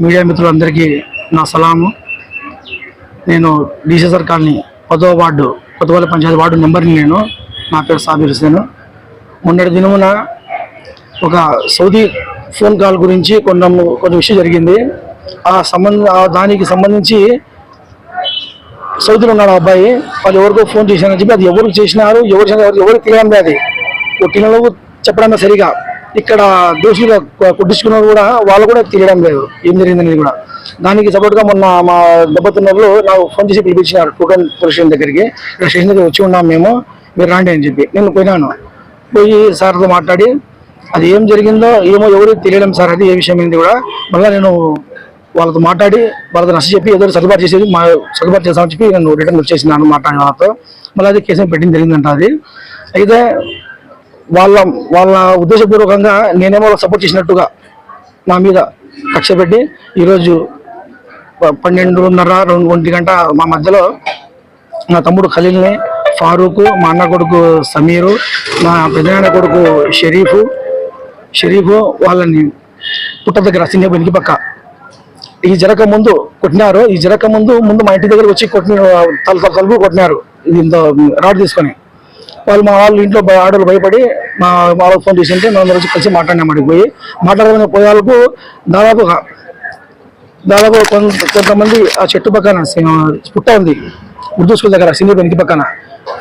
Media మిత్రులందరికీ నా సలాము. నేను డీసీసర్ కాలనీ పదవ వార్డు కొత్తపల్లి పంచాయతీ వార్డు నెంబర్ని నేను. నా పేరు సాబీర్ హుసేన్. మొన్నటి దినమున ఒక సౌదీ ఫోన్ కాల్ గురించి కొంత కొన్ని విషయం జరిగింది. ఆ సంబంధ దానికి సంబంధించి సౌదీలో ఉన్నాడు ఆ అబ్బాయి. వాళ్ళు ఎవరికో ఫోన్ చేశారని చెప్పి అది ఎవరికి చేసినారు ఎవరు చేసినారు ఎవరు- ఎవరికి తెలియడం అది కొట్టిన చెప్పడం సరిగా. ఇక్కడ దోషులుగా కుట్టించుకున్న కొట్టించుకున్న కూడా వాళ్ళు కూడా తెలియడం లేదు. ఏం జరిగిందనేది కూడా. దానికి సపోర్ట్గా మొన్న మా దెబ్బతిన్న వాళ్ళు నాకు ఫోన్ చేసి పిలిపించినారు టూటన్ పోలీస్ స్టేషన్ దగ్గరికి. ఇక్కడ స్టేషన్ దగ్గర వచ్చి ఉన్నాం మేము మీరు రాండి అని చెప్పి. నేను పోయినాను. పోయి సార్తో మాట్లాడి అది ఏం జరిగిందో ఏమో ఎవరికి తెలియడం సార్ అది ఏ విషయం ఏంది కూడా మళ్ళీ నేను వాళ్ళతో మాట్లాడి వాళ్ళతో నష్ట చెప్పి ఏదో సర్దుబాటు చేసేది మా సర్దుబాటు చేస్తామని చెప్పి నేను రిటర్న్ వచ్చేసినాను మాట్లాడిన వాళ్ళతో మళ్ళీ అది కేసు పెట్టింది జరిగిందంట అది. అయితే వాళ్ళ వాళ్ళ ఉద్దేశపూర్వకంగా నేనేమో వాళ్ళకి సపోర్ట్ చేసినట్టుగా నా మీద కక్ష పెట్టి ఈరోజు పన్నెండున్నర రెండు ఒంటి గంట మా మధ్యలో నా తమ్ముడు ఖలీల్ని ఫారూక్ మా అన్న కొడుకు సమీరు నా పెద్దనాన్న కొడుకు షరీఫు షరీఫు వాళ్ళని పుట్ట దగ్గర సింగ వెనికి పక్క. ఈ జరక ముందు కొట్టినారు. ఈ జరక ముందు ముందు మా ఇంటి దగ్గర వచ్చి కొట్టిన తల తలుపు కొట్టినారు. దీంతో రాడ్ తీసుకొని. వాళ్ళు మా వాళ్ళు ఇంట్లో ఆడవాళ్ళు భయపడి మా వాళ్ళకి ఫోన్ చేసింటే మేము అందరూ కలిసి మాట్లాడినాం అడిగి పోయి. మాట్లాడమని పోయే వాళ్ళకు దాదాపు దాదాపు కొంత కొంతమంది ఆ చెట్టు పక్కన పుట్ట ఉంది. ఉర్దూ స్కూల్ దగ్గర సింగర్ వెనక పక్కన.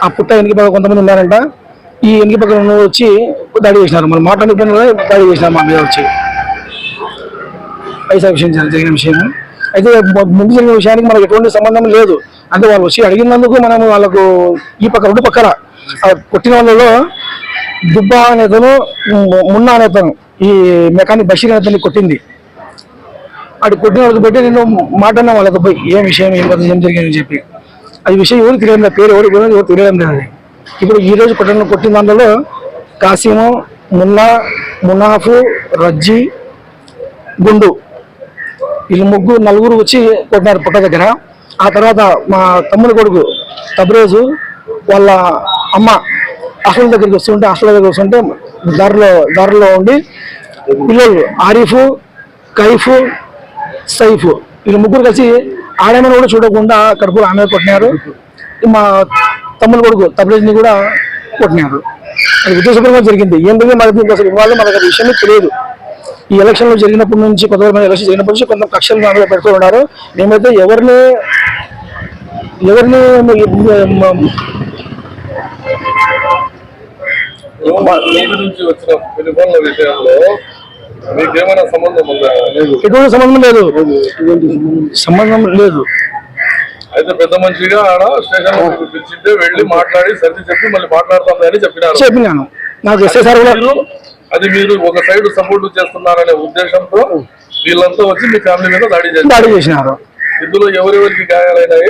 ఆ పుట్ట వెనక పక్కన కొంతమంది ఉన్నారంట. ఈ వెనక పక్కన ఉన్న వచ్చి దాడి చేసినారు. మనం మాట్లాడుకున్న దాడి చేసినారు మా మీద వచ్చి. పైసా విషయం జరిగిన విషయం అయితే ముందు జరిగిన విషయానికి మనకు ఎటువంటి సంబంధం లేదు. అంటే వాళ్ళు వచ్చి అడిగినందుకు మనం వాళ్ళకు ఈ పక్క రెండు పక్కల కొట్టిన వాళ్ళలో దుబ్బా అనేతను మున్నా అనేతను ఈ మెకానిక్ బషీర్ అనేతని కొట్టింది. అటు కొట్టిన వాళ్ళకి పెట్టి నేను మాట్లాడినా వాళ్ళతో పోయి ఏం విషయం ఏం కథ ఏం జరిగిందని చెప్పి. అది విషయం ఎవరు తెలియడం లేదు పేరు ఎవరు ఎవరు ఎవరు తెలియడం లేదు ఇప్పుడు ఈ రోజు కొట్టడం కొట్టిన దాంట్లో కాసిము మున్నా మునాఫు రజ్జీ గుండు. వీళ్ళు ముగ్గురు నలుగురు వచ్చి కొట్టినారు పుట్ట దగ్గర. ఆ తర్వాత మా తమ్ముడు కొడుకు తబ్రేజు వాళ్ళ అమ్మ హాస్టల్ దగ్గరికి వస్తుంటే హాస్టల్ దగ్గరికి వస్తుంటే దారిలో దారిలో ఉండి పిల్లలు ఆరిఫ్ కైఫ్ సైఫ్ వీళ్ళు ముగ్గురు కలిసి ఆడమని కూడా చూడకుండా కడుపులో ఆమె కొట్టినారు. మా తమ్ముడు కొడుకు తబ్రేజ్ని కూడా కొట్టినారు. అది ఉద్దేశపూర్వకంగా జరిగింది. ఏం మనకి అసలు ఇవాళ మనకు అది విషయమే తెలియదు. ఈ ఎలక్షన్లో జరిగినప్పటి నుంచి కొత్త ఎలక్షన్ జరిగినప్పటి నుంచి కొంత కక్షలు మా మీద పెడుతూ ఉన్నారు మేమైతే ఎవరిని ఎవరిని ఎటువంటి సంబంధం లేదు. సంబంధం లేదు. అయితే పెద్ద మనిషిగా ఆడ స్టేషన్ పిలిచింటే వెళ్ళి మాట్లాడి సర్ది చెప్పి మళ్ళీ మాట్లాడతామని చెప్పినారు. చెప్పినాను. నాకు ఎస్ఐ సార్ కూడా అది మీరు ఒక సైడ్ సపోర్ట్ చేస్తున్నారనే ఉద్దేశంతో వీళ్ళంతా వచ్చి మీ ఫ్యామిలీ మీద దాడి దాడి చేసినారు. ఇందులో ఎవరెవరికి గాయాలైనాయి?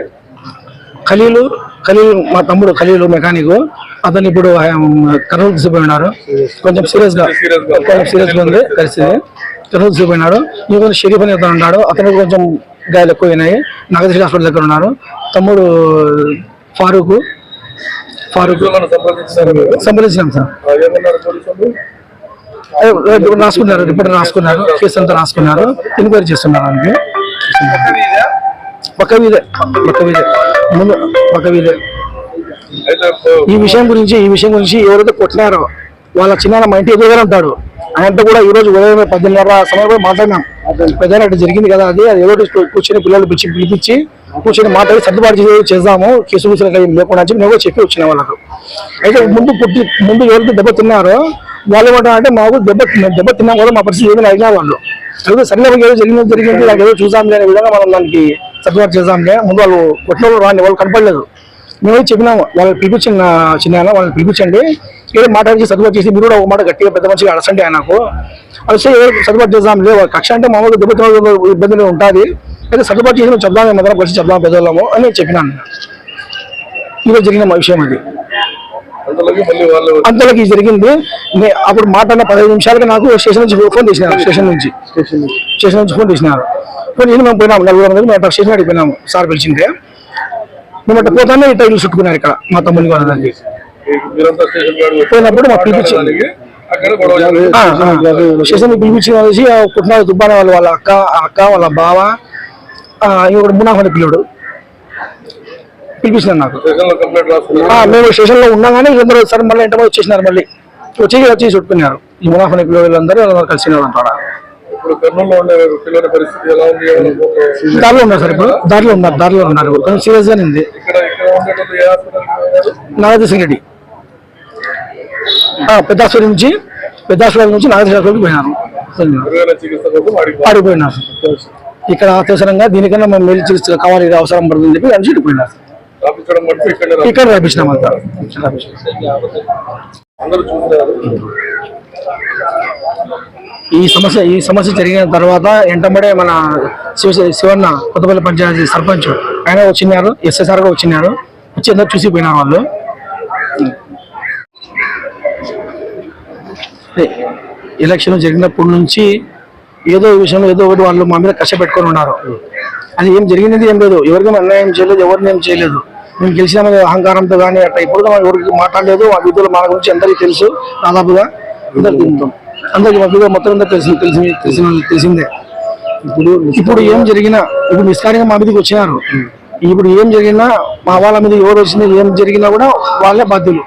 ఖలీలు ఖలీల్ మా తమ్ముడు ఖలీలు మెకానిక్ అతను ఇప్పుడు కర్నూలు తీసుకుపోయినారు కొంచెం సీరియస్గా కొంచెం సీరియస్గా ఉంది పరిస్థితి. కర్నూలు తీసుకుపోయినాడు ఇంకొక షరీఫ్ అని అతను ఉన్నాడు. అతను కొంచెం గాయాలు ఎక్కువైనాయి. నాగదర్శి హాస్పిటల్ దగ్గర ఉన్నారు తమ్ముడు ఫారూక్ ఫారూక్? సంప్రదించినాం సార్. రాసుకున్నారు రిపోర్ట్ రాసుకున్నారు కేసు అంతా రాసుకున్నారు ఎంక్వైరీ చేస్తున్నారు దానికి పక్క వీధే పక్క వీధే. ముందు పక్క వీధే. ఈ విషయం గురించి ఈ విషయం గురించి ఎవరైతే కొట్టినారో వాళ్ళ చిన్న మా ఇంటి ఎదురుగానే ఉంటాడు. ఆయనంతా కూడా ఈ రోజు ఉదయం పద్దెనిమిదిన్నర సమయం కూడా మాట్లాడినాం. పెద్ద అటు జరిగింది కదా అది అది ఎవరో కూర్చొని పిల్లలు పిలిచి పిలిపించి కూర్చొని మాట్లాడి సర్దుబాటు చేసి చేద్దాము కేసు కూర్చొని లేకుండా అని చెప్పి నేను కూడా చెప్పి వచ్చిన వాళ్ళకు. అయితే ముందు పుట్టి ముందు ఎవరైతే దెబ్బతిన్నారో వాళ్ళు వాళ్ళు ఏమంటారంటే మాకు దెబ్బ దెబ్బ తిన్నా కూడా మా పరిస్థితి ఏమైనా అయినా వాళ్ళు. అయితే సరే ఏదో జరిగింది జరిగింది నాకు ఏదో చూసాంలే అనే విధంగా మనం దానికి సర్దుబాటు చేద్దాంలే. ముందు వాళ్ళు కొట్టిన వాళ్ళు రాని వాళ్ళు కనపడలేదు. మేము చెప్పినాము వాళ్ళు పిలిపించిన చిన్న వాళ్ళని పిలిపించండి. ఏదో మాట్లాడి సర్దుబాటు చేసి మీరు కూడా ఒక మాట గట్టిగా పెద్ద మనిషిగా అడసండి ఆయనకు. అడిస్తే ఏదో సర్దుబాటు చేద్దాం కక్ష అంటే మామూలుగా దెబ్బతిన ఇబ్బందులు ఉంటుంది. అయితే సర్దుబాటు చేసి చెప్దాం మేము అందరం కలిసి చెప్దాం పెద్దవాళ్ళము అని చెప్పినాను. ఈరోజు జరిగిన మా విషయం అది. అంతలోకి జరిగింది. అప్పుడు మాట్లాడిన పదహైదు నిమిషాలకి నాకు స్టేషన్ నుంచి ఫోన్ చేసినారు స్టేషన్ నుంచి. స్టేషన్ నుంచి. ఫోన్ చేసినారు. ఫోన్ చేసి మేము పోయినాము నలుగురు మంది మేము అట్లా స్టేషన్ అడిగి పోయినాము సార్ పిలిచింటే. మేము అట్లా పోతానే ఇట్లా ఇల్లు చుట్టుకున్నారు ఇక్కడ మా తమ్ముని వాళ్ళ దానికి మీరంతా స్టేషన్ గార్డు వచ్చి పోయినప్పుడు మాకు ఆ, స్టేషన్ పిలిపించి కలిసి కుట్టినారు దుబ్బాన వాళ్ళు వాళ్ళ అక్క అక్క వాళ్ళ బావ ఇంకొకటి మునాఫని పిల్లడు. పిలిపించినారు నాకు. మేము స్టేషన్లో ఉన్నాం కానీ సరే మళ్ళీ ఎంతమంది వచ్చేసినారు మళ్ళీ. వచ్చి వచ్చి చుట్టుకున్నారు. ఈ మునాఫని పిల్లలు అందరూ అందరూ కలిసినారు అంటారా? దారిలో ఉన్నారు సార్ ఇప్పుడు. దారిలో ఉన్నారు దారిలో ఉన్నారు కొంచెం సీరియస్ గానే ఉంది. నాగతి సింగడి పెద్ద హాస్పిటల్ నుంచి పెద్ద హాస్పిటల్ నుంచి నాగతి హాస్పిటల్కి పోయినారు. పాడిపోయినారు ఇక్కడ అత్యవసరంగా దీనికన్నా మేము మేలు చికిత్స కావాలి అవసరం పడుతుంది చెప్పి అని మటుకు ఇక్కడ రాపించినాం అంతా. ఈ సమస్య ఈ సమస్య జరిగిన తర్వాత ఎంటబడే మన శివ శివన్న కొత్తపల్లి పంచాయతీ సర్పంచ్ ఆయన వచ్చినారు ఎస్ఎస్ఆర్గా వచ్చినారు వచ్చి అందరు చూసి పోయినారు వాళ్ళు. ఎలక్షన్ జరిగినప్పటి నుంచి ఏదో ఈ విషయంలో ఏదో ఒకటి వాళ్ళు మా మీద కష్టపెట్టుకొని ఉన్నారు. అది ఏం జరిగినది ఏం లేదు. ఎవరికి అన్యాయం చేయలేదు ఎవరిని ఏం చేయలేదు. మేము గెలిచిన అహంకారంతో కానీ అట్లా ఇప్పుడు ఎవరికి మాట్లాడలేదు ఆ విధులు మన గురించి అందరికీ తెలుసు. దాదాపుగా అందరికి తెలుసు. అందరికి మా విధులు మొత్తం అందరికి తెలిసి తెలిసి తెలిసిన తెలిసిందే. ఇప్పుడు ఇప్పుడు ఏం జరిగినా ఇప్పుడు నిష్కారంగా మా మీదకి వచ్చినారు. ఇప్పుడు ఏం జరిగినా మా వాళ్ళ మీద ఎవరు వచ్చినా ఏం జరిగినా కూడా వాళ్ళే బాధ్యులు.